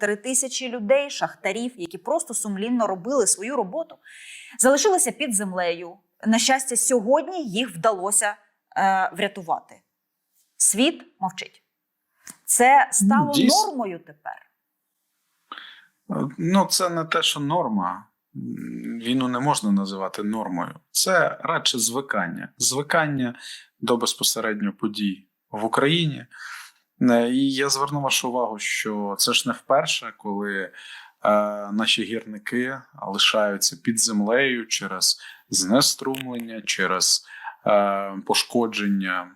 Три тисячі людей, шахтарів, які просто сумлінно робили свою роботу, залишилися під землею. На щастя, сьогодні їх вдалося е, врятувати. Світ мовчить. Це стало Дійсно. нормою тепер. Ну, це не те, що норма. Війну не можна називати нормою. Це радше звикання. Звикання до безпосередньо подій в Україні. Е, І я зверну вашу увагу, що це ж не вперше, коли е, наші гірники лишаються під землею через знеструмлення, через е, пошкодження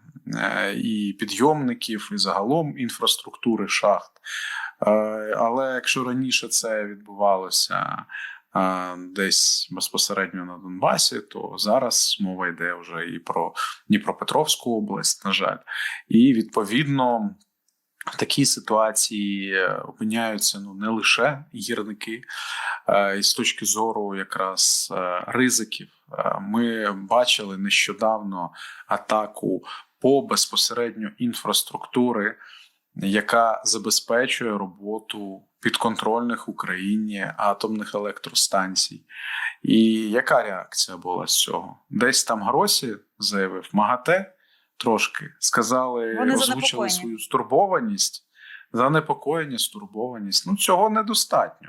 і підйомників, і загалом інфраструктури шахт. Але якщо раніше це відбувалося десь безпосередньо на Донбасі, то зараз мова йде вже і про Дніпропетровську область, на жаль, і відповідно. В такій ситуації е, опиняються ну не лише гірники, е, і з точки зору якраз е, ризиків. Ми бачили нещодавно атаку по безпосередньо інфраструктури, яка забезпечує роботу підконтрольних Україні атомних електростанцій. І яка реакція була з цього? Десь там Гросі заявив МАГАТЕ трошки, сказали, Вони озвучили свою стурбованість, занепокоєння, стурбованість. Ну цього недостатньо.